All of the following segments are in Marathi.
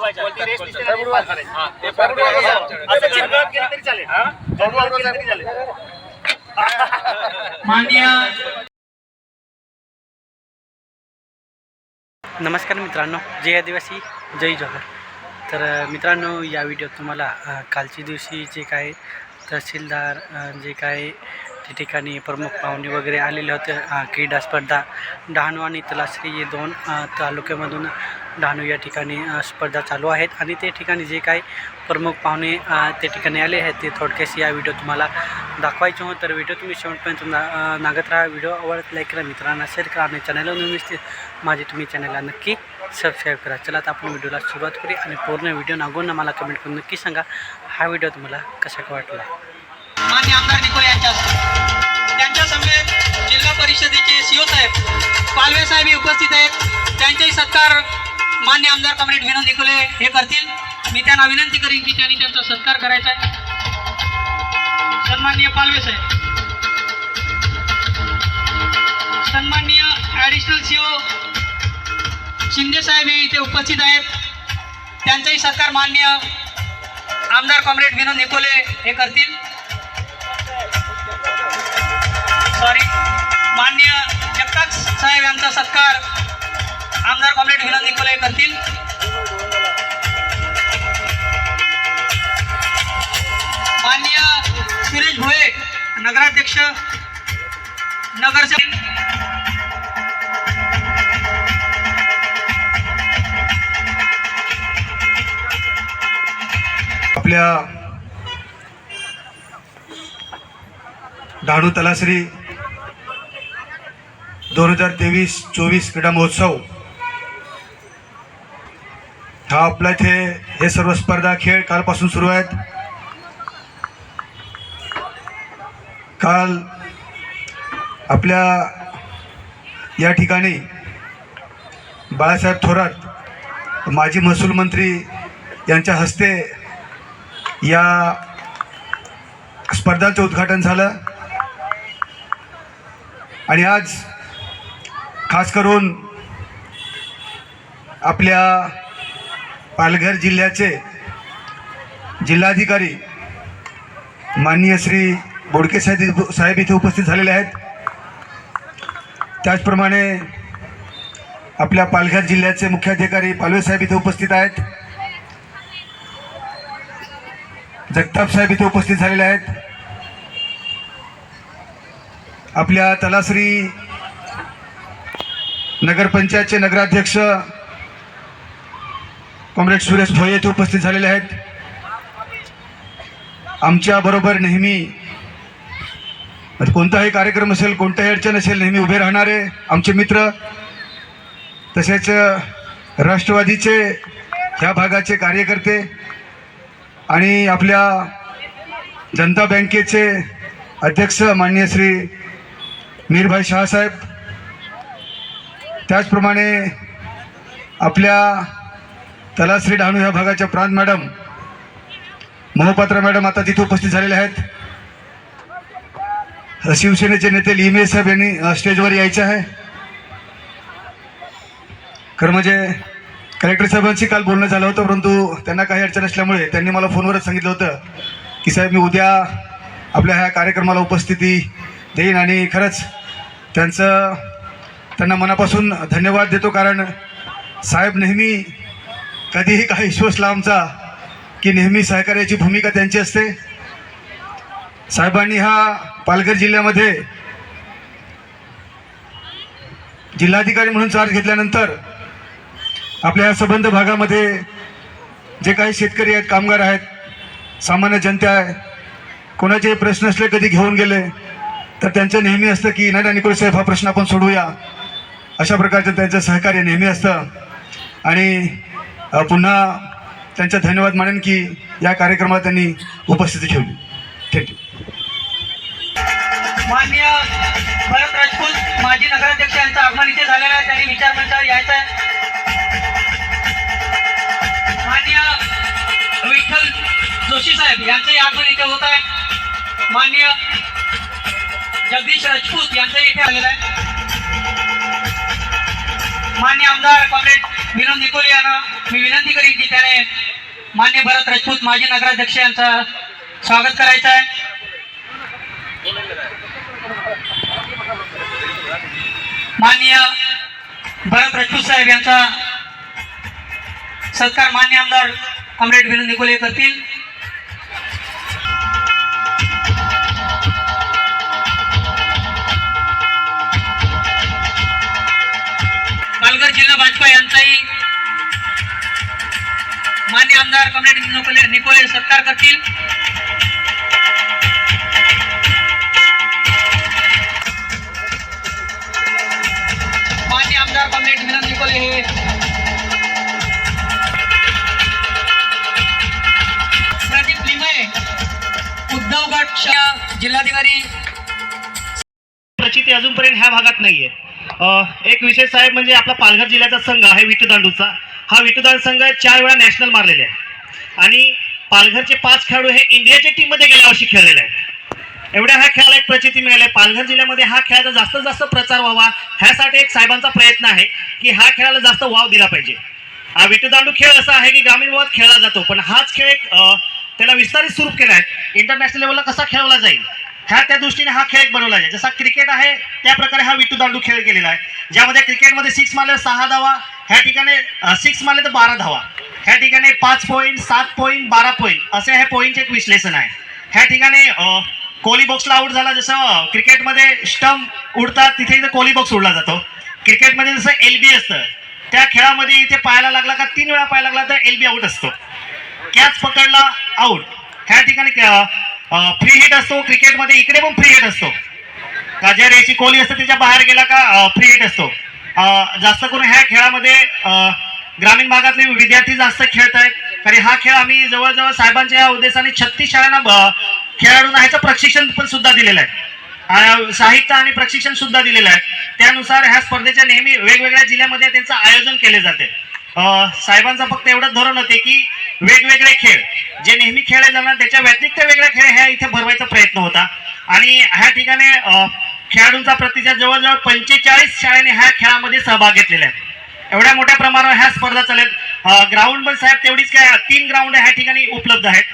वरती रेष दिसते ना, ते पार करायचं. असं चिरगळत गेलं तरी चालेल. चिरगळत गेलं तरी चालेल. मान्य. नमस्कार मित्रांनो जय आदिवासी जय जोहर. तर अ, मित्रांनो या व्हिडिओत तुम्हाला अ, कालच्या दिवशी जे काय तहसीलदार अ, जे काय त्या ठिकाणी प्रमुख पाहुणे वगैरे आलेले होते अ, क्रीडा स्पर्धा डहाणू आणि तलासरी हे दोन अ, तालुक्यामधून डहाणू या ठिकाणी स्पर्धा चालू आहेत आणि ते ठिकाणी जे काही प्रमुख पाहुणे ते त्या ठिकाणी आले आहेत ते थोडक्यास या व्हिडिओ तुम्हाला दाखवायचे हो तर व्हिडिओ तुम्ही शेवटपर्यंत ना नागत राहा. व्हिडिओ आवडत लाईक करा मित्रांना शेअर करा आणि चॅनलवर नवीन माझे तुम्ही चॅनलला नक्की सबस्क्राईब करा. चला आता आपण व्हिडिओला सुरुवात करूया आणि पूर्ण व्हिडिओ नागून मला कमेंट करून नक्की सांगा हा व्हिडिओ तुम्हाला कसा का वाटला? मान्य आमदार निकोले यांच्या त्यांच्या समेत जिल्हा परिषदेचे सीओ साहेब पालवे साहेब हे उपस्थित आहेत. त्यांचेही सत्कार मान्य आमदार कॉम्रेड विनोद निकोले हे करतील. मी त्यांना विनंती करीन की त्यांनी त्यांचा सत्कार करायचा आहे. सन्माननीय पालवे साहेब. सन्माननीय ॲडिशनल सीओ शिंदे साहेब हे इथे उपस्थित आहेत. त्यांचाही सत्कार मान्य आमदार कॉम्रेड विनोद निकोले हे करतील. सॉरी मान्य जगताज साहेब यांचा सत्कार आमदार कॉम्रेड करतील मान्य सुरेश भोये नगराध्यक्ष नगरसेवक आपल्या डहाणू तलासरी दोन हजार तेवीस चोवीस क्रीडा महोत्सव हा आपल्या इथे हे सर्व स्पर्धा खेळ कालपासून सुरू आहेत. काल आपल्या या ठिकाणी बाळासाहेब थोरात माजी महसूल मंत्री यांच्या हस्ते या स्पर्धांचं उद्घाटन झालं. आणि आज खास करून आपल्या पालघर जिल्ह्याचे जिल्हाधिकारी माननीय श्री बोडके साहेब साहेब इथे उपस्थित झालेले आहेत. त्याचप्रमाणे आपल्या पालघर जिल्ह्याचे मुख्याधिकारी पालवे साहेब इथे उपस्थित आहेत. जगताप साहेब इथे उपस्थित झालेले आहेत. आपल्या तलासरी नगरपंचायतचे नगराध्यक्ष कॉम्रेड सुरेश भोये येथे उपस्थित झालेले आहेत. आमच्याबरोबर नेहमी कोणताही कार्यक्रम असेल कोणताही अडचण असेल नेहमी उभे राहणारे आमचे मित्र तसेच राष्ट्रवादीचे ह्या भागाचे कार्यकर्ते आणि आपल्या जनता बँकेचे अध्यक्ष माननीय श्री मीरभाई शहासाहेब त्याचप्रमाणे आपल्या तलाश्री डहाणू ह्या भागाच्या प्रांत मॅडम मोहपात्रा मॅडम आता तिथे उपस्थित झालेले आहेत. शिवसेनेचे नेते लिमे साहेब यांनी स्टेजवर यायचे आहे. खरं म्हणजे कलेक्टर साहेबांशी काल बोलणं झालं होतं परंतु त्यांना काही अडचण असल्यामुळे त्यांनी मला फोनवरच सांगितलं होतं की साहेब मी उद्या आपल्या ह्या कार्यक्रमाला उपस्थिती देईन आणि खरंच त्यांचं त्यांना मनापासून धन्यवाद देतो कारण साहेब नेहमी कधीही काही इश्यू आमचा की नेहमी सहकार्याची भूमिका त्यांची असते. साहेबांनी हा पालघर जिल्ह्यामध्ये जिल्हाधिकारी म्हणून चार्ज घेतल्यानंतर आपल्या या संबंध भागामध्ये जे काही शेतकरी आहेत कामगार आहेत सामान्य जनता आहे कोणाचे प्रश्न असले कधी घेऊन गेले तर त्यांचं नेहमी असतं की इनाडा निकोल साहेब हा प्रश्न आपण सोडवूया अशा प्रकारचं त्यांचं सहकार्य नेहमी असतं. आणि पुन्हा त्यांचा धन्यवाद मानेन की या कार्यक्रमात त्यांनी उपस्थिती ठेवली. थँक्यू मान्य भरत राजपूत माजी नगराध्यक्ष यांचं आगमन इथे झालेलं आहे त्यांनी विचार मंचावर यायचं आहे. मान्य विठ्ठल जोशी साहेब यांचंही आगमन इथे होत आहे. मान्य जगदीश राजपूत यांचंही इथे आलेलं आहे. मान्य आमदार कॉम्रेड विनोद निकोले यांना मी विनंती करीन की त्याने मान्य भरत राजपूत माजी नगराध्यक्ष यांचं स्वागत करायचं आहे. माननीय भरत राजपूत साहेब यांचा सत्कार मान्य आमदार कॉम्रेड विनोद निकोले करतील. पालघर जिल्हा भाजपा यांचाही मान्य आमदार कॉम्रेड निकोले निकोले सत्कार करतील. मान्य आमदार कॉम्रेड विनोद निकोले हे प्रदीप लिमये उद्धव गटच्या जिल्हाधिकारी. प्रचिती अजूनपर्यंत ह्या भागात नाहीये. एक विशेष साहेब म्हणजे आपला पालघर जिल्ह्याचा संघ आहे विटूदांडूचा हा विटदान संघ चार वेळा नॅशनल मारलेले आहे आणि पालघरचे पाच खेळाडू हे इंडियाच्या टीममध्ये गेल्या वर्षी खेळलेले आहेत. एवढ्या ह्या खेळाला एक प्रचिती मिळाली आहे. पालघर जिल्ह्यामध्ये हा खेळाचा जास्तीत जास्त प्रचार व्हावा ह्यासाठी एक साहेबांचा प्रयत्न आहे की हा खेळाला जास्त वाव दिला पाहिजे. हा विटदांडू खेळ असा आहे की ग्रामीण भागात खेळला जातो पण हाच खेळ एक त्याला विस्तारित स्वरूप केला आहे. इंटरनॅशनल लेवलला कसा खेळवला जाईल? ह्या त्या दृष्टीने हा खेळ एक बनवला आहे. जसा क्रिकेट आहे त्या प्रकारे हा विटूदांडू खेळ केलेला आहे. ज्यामध्ये क्रिकेटमध्ये सिक्स मारले सहा धावा ह्या ठिकाणी सिक्स मारले तर बारा धावा. ह्या ठिकाणी पाच पॉईंट सात पॉईंट बारा पॉईंट असे हे पॉईंटचे एक विश्लेषण आहे. ह्या ठिकाणी अ, कोहली बॉक्सला आउट झाला. जसं क्रिकेटमध्ये स्टंप उडतात तिथे इथे कोहली बॉक्स उडला जातो. क्रिकेटमध्ये जसं एल बी असतं त्या खेळामध्ये इथे पाहायला लागला का तीन वेळा पाहायला लागला तर एल बी आउट असतो. कॅच पकडला आउट ह्या ठिकाणी फ्री हिट असतो क्रिकेटमध्ये इकडे पण फ्री हिट असतो. का ज्या रेची कोहली असते त्याच्या बाहेर गेला का फ्री हिट असतो. जास्त करून ह्या खेळामध्ये ग्रामीण भागातले विद्यार्थी जास्त खेळत आहेत कारण हा खेळ आम्ही जवळजवळ साहेबांच्या या उद्देशाने छत्तीस शाळांना खेळाडूंना ह्याचं प्रशिक्षण पण सुद्धा दिलेलं आहे. साहित्य आणि प्रशिक्षण सुद्धा दिलेलं आहे. त्यानुसार ह्या स्पर्धेच्या नेहमी वेगवेगळ्या जिल्ह्यामध्ये त्यांचं आयोजन केले जाते. साहेबांचं फक्त एवढंच धोरण होते की वेगवेगळे खेळ जे नेहमी खेळले जाणार त्याच्या व्यतिरिक्त वेगळे खेळ ह्या इथे भरवायचा प्रयत्न होता. आणि ह्या ठिकाणी खेळाडूंचा प्रतिसाद जवळजवळ पंचेचाळीस शाळेने ह्या खेळामध्ये सहभाग घेतलेला आहे. एवढ्या मोठ्या प्रमाणावर ह्या स्पर्धा चालत ग्राउंड पण साहेब तेवढीच काय तीन ग्राउंड ह्या ठिकाणी उपलब्ध आहेत.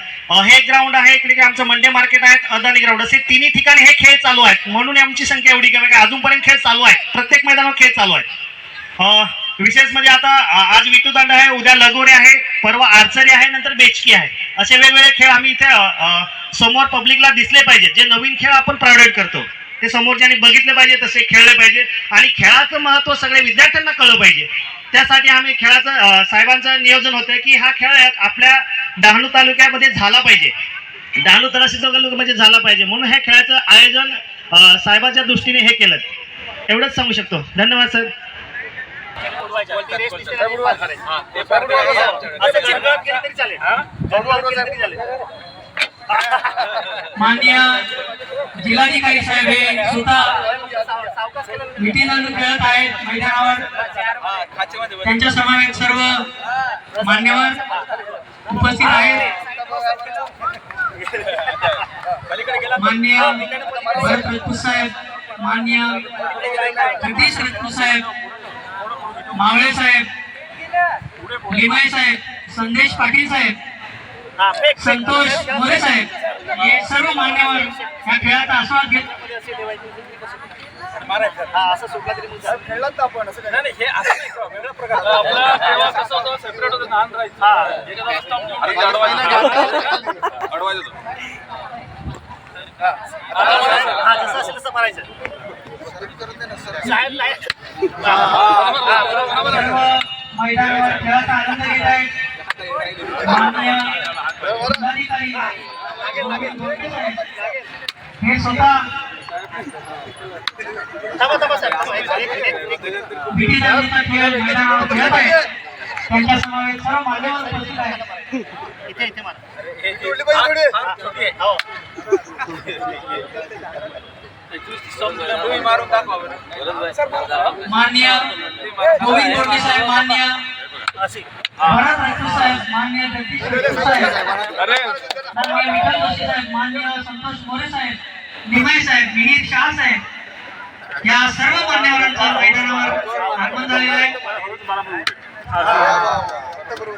हे ग्राउंड आहे इकडे आमचं मंडे मार्केट आहे अदानी ग्राउंड असे तिन्ही ठिकाणी हे खेळ चालू आहेत. म्हणून आमची संख्या एवढी कमी अजूनपर्यंत खेळ चालू आहे प्रत्येक मैदानावर खेळ चालू आहे विशेष म्हणजे आता आज विटूदांड आहे उद्या लगोरे आहे परवा आर्चरी आहे नंतर बेचकी आहे. असे वेगवेगळे खेळ आम्ही इथे समोर पब्लिकला दिसले पाहिजे जे नवीन खेळ आपण प्रायव्हेट करतो ते समोरच्याने बघितले पाहिजे तसे खेळले पाहिजे. आणि खेळाचं महत्त्व सगळ्या विद्यार्थ्यांना कळलं पाहिजे. त्यासाठी आम्ही खेळाचं साहेबांचं नियोजन होतं की हा खेळ आपल्या डहाणू तालुक्यामध्ये झाला पाहिजे. डहाणू तलाशी तालुक्यामध्ये झाला पाहिजे. म्हणून ह्या खेळाचं आयोजन साहेबाच्या साहेबांच्या दृष्टीने हे केलं. एवढंच सांगू शकतो. धन्यवाद सर. माननीय जिल्हाधिकारी साहेब हे स्वतः मिठी खेळत आहेत मैदानावर. त्यांच्या समवेत सर्व मान्यवर उपस्थित आहेत. माननीय भरत राजपूत साहेब माननीय जगदीश राजपूत साहेब मावळे साहेब लिमाय साहेब संदेश पाटील साहेब संतोष मोरे साहेब हे सर्व मान्यवर या खेळाचा आस्वाद घेत सर्व मैदानावर खेळाचा आनंद घेत आहेत. हे स्वतः खेळ मैदानावर खेळत आहेत. त्यांच्या समवेत सर्व मान्यवर उपस्थित आहेत. गोविंद साहेब भरत साहेब जगदीश साहेब विठ्ठल जोशी साहेब संतोष मोरे साहेब साहेब शाह साहेब या सर्व मान्यवरांचा मैदानावर आगमन झालेलं आहे इथे इथे मारले का बरोबर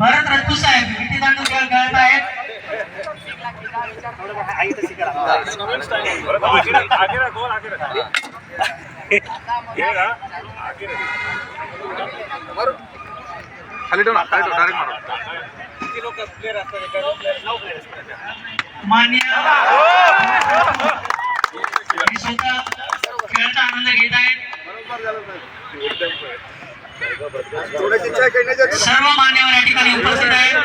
भरत रत्तू साहेब विटी दांडू खेळ खेळत आहेत मान्य स्वतः खेळाचा आनंद घेत आहेत सर्व मान्यवर या ठिकाणी उपस्थित आहेत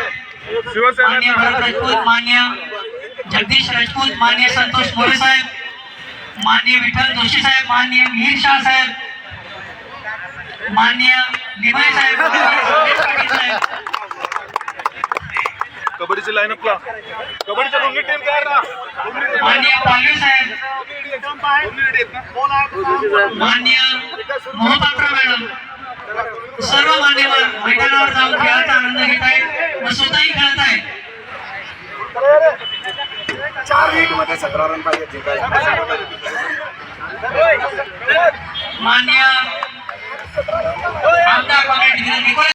मान्य भरत राजपूत मान्य जगदीश राजपूत मान्य संतोष मोरे साहेब मान्य विठ्ठल जोशी साहेब मान्य मिहीर शाह साहेब मान्य निमय साहेब कबड्डीची लाईनअप ला. कबड्डीच्या दोन्ही टीम तयार ना? मान्य पालवे साहेब. मान्य मोहपात्र मॅडम. सर्व मान्यवर मैदानावर जाऊन खेळाचा आनंद घेत आहेत व स्वतःही खेळत आहेत. मान्य आमदार